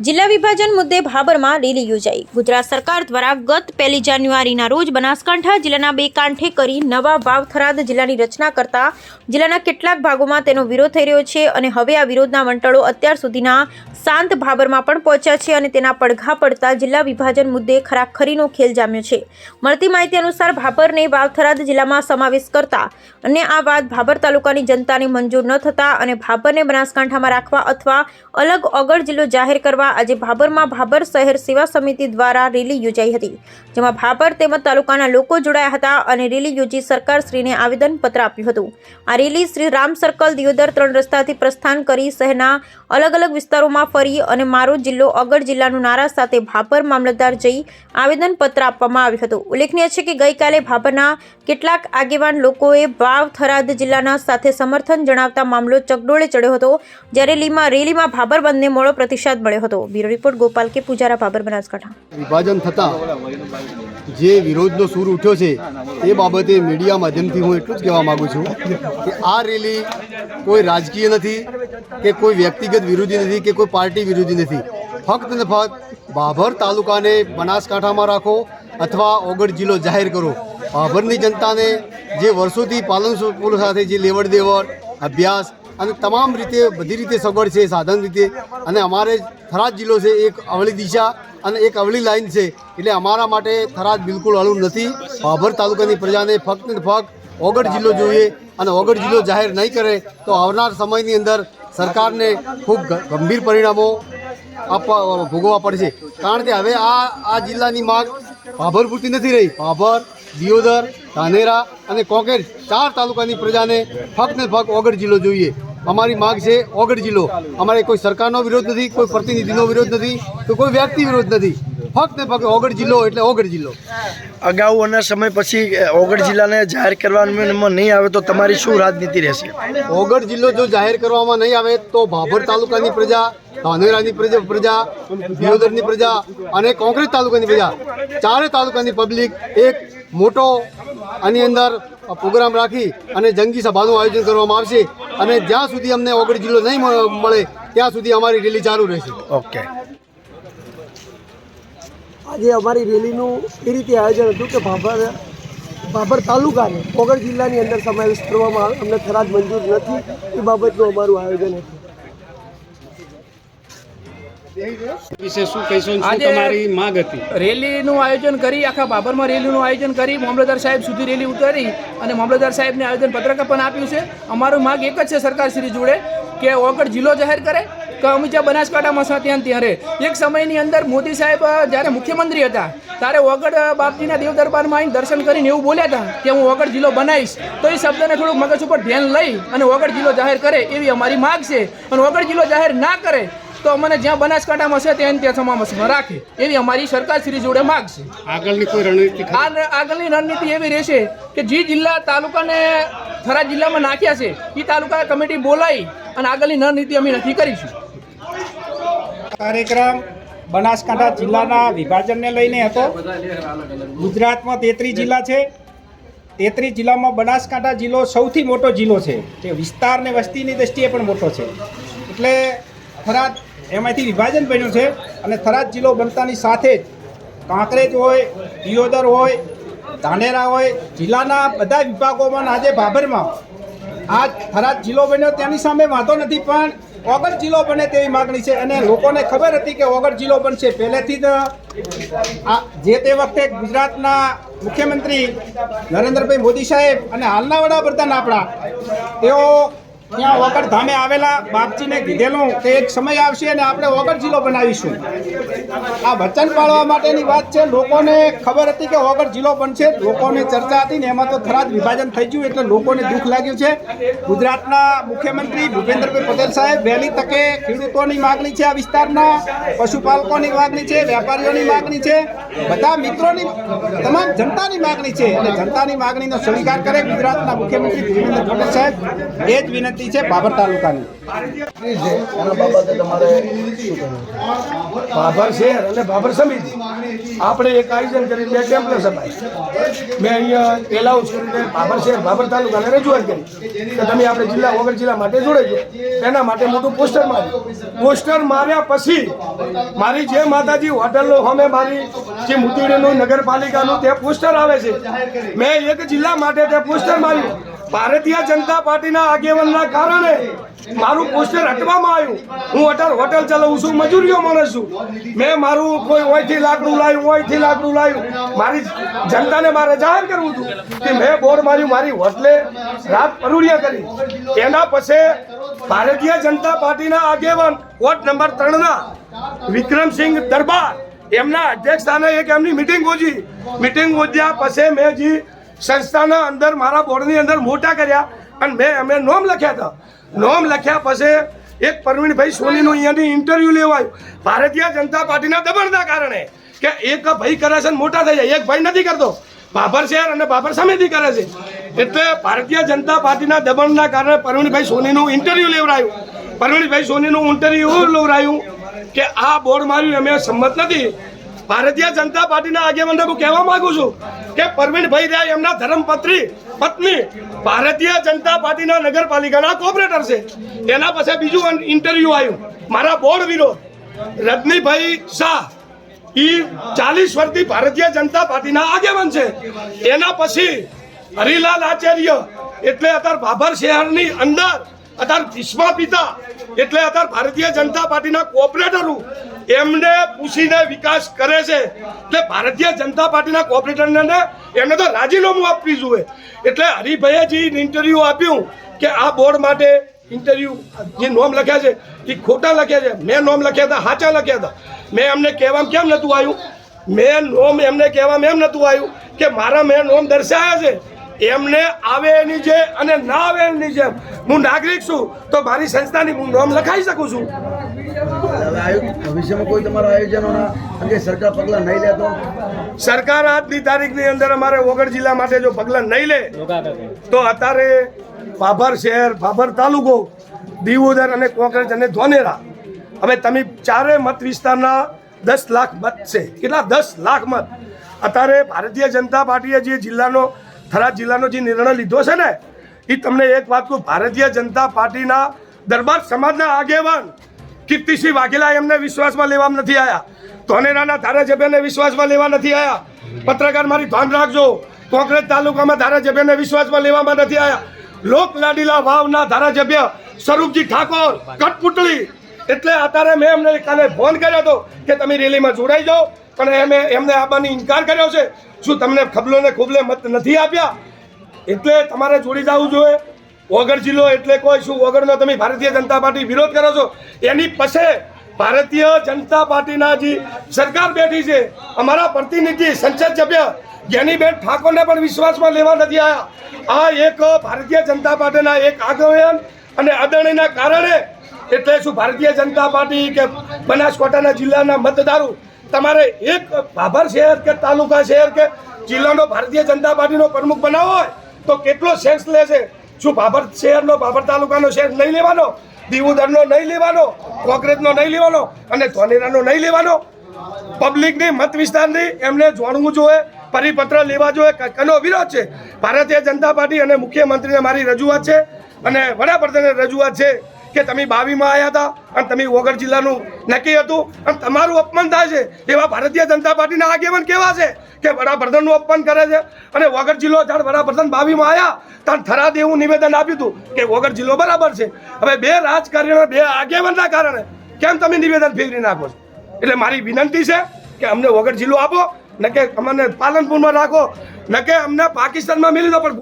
જિલ્લા વિભાજન મુદ્દે ભાબરમાં રેલી યોજાઈ. ગુજરાત સરકાર દ્વારા ગત પહેલી જાન્યુઆરીના રોજ બનાસકાંઠા જિલ્લાના બે કાંઠે કરી નવા વાવથરાદ જિલ્લાની રચના કરતા જિલ્લાના કેટલાક ભાગોમાં તેનો વિરોધ થઈ રહ્યો છે અને હવે આ વિરોધના વંટળો અત્યાર સુધીના શાંત ભાબરમાં પણ પહોંચ્યા છે અને તેના પડઘા પડતા જિલ્લા વિભાજન મુદ્દે ખરાખરીનો ખેલ જામ્યો છે. મળતી માહિતી અનુસાર ભાભરને વાવથરાદ જિલ્લામાં સમાવેશ કરતા અને આ વાત ભાભર તાલુકાની જનતાને મંજૂર ન થતા અને ભાભરને બનાસકાંઠામાં રાખવા અથવા અલગ ઓગળ જિલ્લો જાહેર કરવા આજે ભાભરમાં ભાભર શહેર સેવા સમિતિ દ્વારા રેલી યોજાઈ હતી, જેમાં ભાભર તેમજ તાલુકાના લોકો જોડાયા હતા અને રેલી યોજી સરકારશ્રીને આવેદનપત્ર આપ્યું હતું. આ રેલી શ્રી રામ સર્કલ દિયોદર ત્રણ રસ્તાથી પ્રસ્થાન કરી શહેરના અલગ અલગ વિસ્તારોમાં ફરી અને મારો જિલ્લો અગર જિલ્લાનું નારા સાથે ભાભર મામલતદાર જઈ આવેદનપત્ર આપવામાં આવ્યું હતું. ઉલ્લેખનીય છે કે ગઈકાલે ભાભરના કેટલાક આગેવાન લોકોએ વાવ થરાદ જિલ્લાના સાથે સમર્થન જણાવતા મામલો ચકડોળે ચડ્યો હતો, જ્યારે રેલીમાં રેલીમાં ભાભર બંધને મોડો પ્રતિસાદ મળ્યો હતો. બ્યુરો રિપોર્ટ, ગોપાલ કે પૂજારા, ભાભર બનાસકાંઠા. વિભાજન થતા જે વિરોધનો સૂર ઉઠ્યો છે, એ બાબતે મીડિયા માધ્યમથી હું એટલું જ કહેવા માગું છું કે આ રેલી કોઈ રાજકીય નથી કે કોઈ વ્યક્તિગત વિરોધી નથી કે કોઈ પાર્ટી વિરોધી નથી. ફક્ત ને ફક્ત બાભર તાલુકાને બનાસકાંઠામાં રાખો અથવા ઓગળ જિલ્લો જાહેર કરો. બાભરની જનતાને જે વર્ષોથી પાલન સ્કૂલ સાથે જે લેવડ દેવડ, અભ્યાસ અને તમામ રીતે બધી રીતે સગવડ છે, સાધન રીતે અને અમારે થરાદ જિલ્લો છે, એક અવળી દિશા અને એક અવળી લાઈન છે એટલે અમારા માટે થરાદ બિલકુલ અળું નથી. ભાભર તાલુકાની પ્રજાને ફક્ત ને ફક્ત ઓગઢ જિલ્લો જોઈએ અને ઓગઢ જિલ્લો જાહેર નહીં કરે તો આવનાર સમયની અંદર સરકારને ખૂબ ગંભીર પરિણામો આપવા ભોગવવા પડશે કારણ કે હવે આ આ જિલ્લાની માગ ભાભર પૂરતી નથી રહી. ભાભર, દિયોદર, ધાનેરા અને કોંકેર ચાર તાલુકાની પ્રજાને ફક્ત ને ફક્ત ઓગઢ જિલ્લો જોઈએ. અમારી માગ છે ઓગઢ જિલ્લો. અમારે કોઈ સરકારનો વિરોધ નથી, કોઈ પ્રતિનિધિનો વિરોધ નથી, તો કોઈ વ્યક્તિ વિરોધ નથી. ફક્ત ફક્ત ઓગળ જિલ્લો એટલે ઓગળ જિલ્લો. અગાઉ અને સમય પછી ઓગળ જિલ્લાને જાહેર કરવામાં નહીં આવે તો તમારી શું રાજનીતિ રહેશે? ઓગળ જિલ્લો જો જાહેર કરવામાં નહીં આવે તો ભાભર તાલુકાની પ્રજા ધાનેરાની પ્રજા પ્રજા દિયોદરની પ્રજા અને કોંકરેજ તાલુકાની પ્રજા ચારે તાલુકાની પબ્લિક એક મોટો આની અંદર પ્રોગ્રામ રાખી અને જંગી સભાનું આયોજન કરવામાં આવશે અને જ્યાં સુધી અમને ઓગળ જિલ્લો નહીં મળે ત્યાં સુધી અમારી રેલી ચાલુ રહેશે. ઓકે. આજે અમારી રેલીનું એ રીતે આયોજન હતું કે ભાભર ભાભર તાલુકાને ઓગળ જિલ્લાની અંદર સમાવેશ કરવામાં આવે. અમને થરાદ મંજૂર નથી. એ બાબતનું અમારું આયોજન હતું. વિશે શું કહેશો આજે તમારી માંગ હતી? રેલીનું આયોજન કરી આખા બાબરમાં રેલીનું આયોજન કરી મામલતદાર સાહેબ સુધી રેલી ઉતારી અને મામલતદાર સાહેબને આયોજન પત્રક પણ આપ્યું છે. અમારું માગ એક જ છે સરકાર શ્રી જોડે કે ઓગળ જિલ્લો જાહેર કરે અમે જ્યાં બનાસકાંઠામાં છે ત્યાં ત્યારે. એક સમયની અંદર મોદી સાહેબ જ્યારે મુખ્યમંત્રી હતા, ત્યારે ઓગળ બાપજીના દેવ દરબારમાં આવીને દર્શન કરીને એવું બોલ્યા હતા કે હું ઓગળ જિલ્લો બનાવીશ. તો એ શબ્દને થોડુંક મગજ ઉપર ધ્યાન લઈ અને ઓગળ જિલ્લો જાહેર કરે એવી અમારી માગ છે. અને ઓગળ જિલ્લો જાહેર ના કરે તો અમને જ્યાં બનાસકાંઠામાં છે ત્યાં ત્યાં સમાવેશમાં રાખે. એવી અમારી સરકાર શ્રી જોડે માગ છે. આગળની કોઈ રણનીતિ આગળની રણનીતિ એવી રહેશે કે જે જિલ્લા તાલુકાને થરા જિલ્લામાં નાખ્યા છે એ તાલુકા કમિટી બોલાવી અને આગળની રણનીતિ અમે નક્કી કરીશું. કાર્યક્રમ બનાસકાંઠા જિલ્લાના વિભાજનને લઈને હતો. ગુજરાતમાં તેત્રીસ જિલ્લા છે. તેત્રીસ જિલ્લામાં બનાસકાંઠા જિલ્લો સૌથી મોટો જિલ્લો છે. તે વિસ્તાર ને વસ્તીની દ્રષ્ટિએ પણ મોટો છે. એટલે થરાદ એમાંથી વિભાજન બન્યું છે અને થરાદ જિલ્લો બનતાની સાથે જ કાંકરેજ હોય, દિયોદર હોય, ધાનેરા હોય, જિલ્લાના બધા વિભાગોમાં આજે ભાભરમાં આ થરાદ જિલ્લો બન્યો, તેની સામે વાંધો નથી, પણ ઓગળ જિલ્લો બને તેવી માગણી છે અને લોકોને ખબર હતી કે ઓગળ જિલ્લો બનશે. પહેલેથી જ આ જે તે વખતે ગુજરાતના મુખ્યમંત્રી નરેન્દ્રભાઈ મોદી સાહેબ અને હાલના વડાપ્રધાન આપણા, તેઓ ત્યાં વગર ધામે આવેલા બાપજીને કીધેલું કે એક સમય આવશે અને આપણે વગર જિલ્લો બનાવીશું. આ વચન પાળવા માટેની વાત છે. લોકોને ખબર હતી કે વગર જિલ્લો બનશે. લોકોને ચર્ચા હતી ને એમાં તો ખરાજ વિભાજન થઈ ગયું એટલે લોકોને દુઃખ લાગ્યું છે. ગુજરાતના મુખ્યમંત્રી ભૂપેન્દ્રભાઈ પટેલ સાહેબ વહેલી તકે ખેડૂતોની માગણી છે આ વિસ્તારના, પશુપાલકોની માગણી છે, વેપારીઓની માગણી છે. બધા મિત્રોની, તમામ જનતાની માગણી છે. અને જનતાની માગણીનો સ્વીકાર કરે ગુજરાતના મુખ્યમંત્રી ભૂપેન્દ્ર પટેલ સાહેબ. એ જ વિનંતી સમિતિ છે બાબર તાલુકાની. બાબર શહેર અને બાબર સમિતિ. આપણે એક આયોજન કરી બે ટેમ્પલ સભાઈ મેં અહીંયા એલાઉન્સ કરીને બાબર શહેર ભાભર તાલુકાને રજૂઆત કરી. કે તમે આપણે જિલ્લા વગર જિલ્લા માટે જોડેજો એના માટે મોટું પોસ્ટર માર્યું. પોસ્ટર માર્યા પછી મારી જે માતાજી હોટલનો અમે મારી જે મુતીડીનું નગરપાલિકાનું તે પોસ્ટર આવે છે. મેં એક જિલ્લા માટે તે પોસ્ટર માર્યું. ભારતીય જનતા પાર્ટીના આગેવાનના કારણે મારું પોસ્ટર હટવામાં આવ્યું. હું અટલ હોટલ ચલાવું છું, મજૂરીઓ માણસ છું. મેં મારું કોઈ ઓયથી લાકડું લાવ્યું, ઓયથી લાકડું લાવ્યું. મારી જનતાને મારે જાહેર કરવું હતું કે મેં બોર્ડ માર્યું, મારી હોટલે રાત પરુડિયા કરી. એના પછી ભારતીય જનતા પાર્ટીના આગેવાન વોર્ડ નંબર ત્રણના વિક્રમસિંહ દરબાર એમના અધ્યક્ષ સ્થાને એક એમની મિટિંગ ગોજી મિટિંગ ગોજ્યા પછી મેં જે સંસ્થાના અંદર, મારા બોર્ડની અંદર મોટા કર્યા અને મેં અમે નોમ લખ્યા હતા. નોમ લખ્યા પછી એક પરવીણભાઈ સોનીનું અહીંયાની ઇન્ટરવ્યુ લેવાયું. ભારતીય જનતા પાર્ટીના દબાણના કારણે કે એક ભાઈ કરે છે મોટા થઈ જાય. એક ભાઈ નથી કરતો. બાબર શહેર અને બાબર સમિતિ કરે છે. એટલે ભારતીય જનતા પાર્ટીના દબાણના કારણે પરવીણભાઈ સોનીનું ઇન્ટરવ્યુ લેવડાયું પરવીણભાઈ સોનીનું ઇન્ટરવ્યુ લેવડાયું કે આ બોર્ડ માર્યું અમે સંમત નથી. ભારતીય જનતા પાર્ટીના આગેવાનને હું કહેવા માંગુ છું કે પરવીણભાઈ રહ્યા એમના ધર્મપત્રી પત્ની, ભારતીય જનતા પાર્ટીના નગરપાલિકાના કોર્પોરેટર છે. એના પછી બીજું ઇન્ટરવ્યુ આવ્યું મારા બોર્ડ વિરોધ. રજનીભાઈ શાહ ઈ ચાલીસ વર્ષથી ભારતીય જનતા પાર્ટીના આગેવાન છે. એના પછી હરિલાલ આચાર્ય એટલે અત્યારે ભાભર શહેરની અંદર અત્યારે ભીષ્મા પિતા એટલે અત્યારે ભારતીય જનતા પાર્ટીના કોર્પોરેટરો. એમને પૂછીને વિકાસ કરે છે. એટલે ભારતીય જનતા પાર્ટીના કોઓપરેટરને એમને તો રાજીનામું આપવી જોઈએ. એટલે હરિભાઈએ જે ઇન્ટરવ્યુ આપ્યું કે આ બોર્ડ માટે ઇન્ટરવ્યુ જે નોમ લખ્યા છે, એ ખોટા લખ્યા છે. મેં નોમ લખ્યા હતા, સાચા લખ્યા હતા. મેં એમને કહેવામાં કેમ નહોતું આવ્યું? મેં નોમ એમને કહેવામાં એમ નહોતું આવ્યું કે મારા મેં નોમ દર્શાવ્યા છે. એમને આવે એની જે અને ના આવે એની જેમ હું નાગરિક છું, તો મારી સંસ્થાની હું નોમ લખાઈ શકું છું? હવે ભવિષ્યમાં કોઈ તમારા આયોજનોના સરકાર પગલાં નહીં લે સરકાર આજની તારીખની અંદર અમારે વગર જિલ્લા માટે જો પગલાં નહીં લે, તો અત્યારે ભાભર શહેર ભાભર તાલુકો, દીવોદર અને કોંકરેજ અને ધોનેરા. હવે તમે ચારે મત વિસ્તારના દસ લાખ મત છે. કેટલા? દસ લાખ મત. અત્યારે ભારતીય જનતા પાર્ટીએ જે જિલ્લાનો, થરાદ જિલ્લાનો જે નિર્ણય લીધો છે ને એ તમને એક વાત કહું, ભારતીય જનતા પાર્ટીના દરબાર સમાજના આગેવાન કીર્તિસિંહ વાઘેલા એમને વિશ્વાસમાં લેવા નથી આવ્યા ધોનેરાના ધારાસભ્યને વિશ્વાસમાં લેવા નથી આવ્યા પત્રકાર મારી ધ્યાન રાખજો. કોંગ્રેસ તાલુકામાં ધારાસભ્યને વિશ્વાસમાં લેવામાં નથી આવ્યા લોક લાડીલા વાવના ધારાસભ્ય સ્વરૂપજી ઠાકોર કટપુટલી એટલે અત્યારે મેં એમને કાલે ફોન કર્યો હતો કે તમે રેલીમાં જોડાઈ જાઓ. પણ એમે એમને આવવાની ઇનકાર કર્યો છે. શું તમને ખબલો ને ખુબલે મત નથી આપ્યા? એટલે તમારે જોડી જવું જોઈએ. વગર જિલ્લો એટલે કોઈ શું? વગરનો તમે ભારતીય જનતા પાર્ટી વિરોધ કરો છો? એની પાસે ભારતીય જનતા પાર્ટીના જે સરકાર બેઠી છે, અમારા પ્રતિનિધિ સંસદ સભ્ય જ્ઞાનીબેન ઠાકોરને પણ વિશ્વાસમાં લેવા નથી આવ્યા આ એક ભારતીય જનતા પાર્ટીના એક આગેવાન અને અદાણીના કારણે, એટલે શું ભારતીય જનતા પાર્ટી કે બનાસકાંઠાના જિલ્લાના મતદારો, તમારે એક ભાભર શહેર કે તાલુકા શહેર કે જિલ્લાનો ભારતીય જનતા પાર્ટીનો પ્રમુખ બનાવો હોય, તો કેટલો સેન્સ લે છે? શું ભાભર શહેરનો ભાભર તાલુકાનો શહેર નહીં લેવાનો, દીવુદરનો નહીં લેવાનો, કોંગ્રેસનો નહીં લેવાનો અને ધોનેરાનો નહીં લેવાનો, પબ્લિકની મત વિસ્તારની એમને જોણવું જોઈએ, પરિપત્ર લેવા જોઈએ. કનો વિરોધ છે? ભારતીય જનતા પાર્ટી અને મુખ્યમંત્રીને મારી રજૂઆત છે અને વડાપ્રધાનને રજૂઆત છે. કે તમે બાવીમાં આવ્યા હતા અને તમે વગર જિલ્લાનું નક્કી હતું. અને તમારું અપમાન થાય છે. એવા ભારતીય જનતા પાર્ટીના આગેવાન કેવા છે? કે વડાપ્રધાનનું અપમાન કરે છે. અને વગર જિલ્લો જ્યારે વડાપ્રધાન બાવીમાં આવ્યા ત્યારે થરાદ એવું નિવેદન આપ્યું હતું કે વગર જિલ્લો બરાબર છે. હવે બે રાજકારણીઓ, બે આગેવાનના કારણે કેમ તમે નિવેદન ફેરવી નાખો છો? એટલે મારી વિનંતી છે કે અમને વગર જિલ્લો આપો. ન કે અમને પાલનપુરમાં રાખો. ન કે અમને પાકિસ્તાનમાં મેલી દો, પણ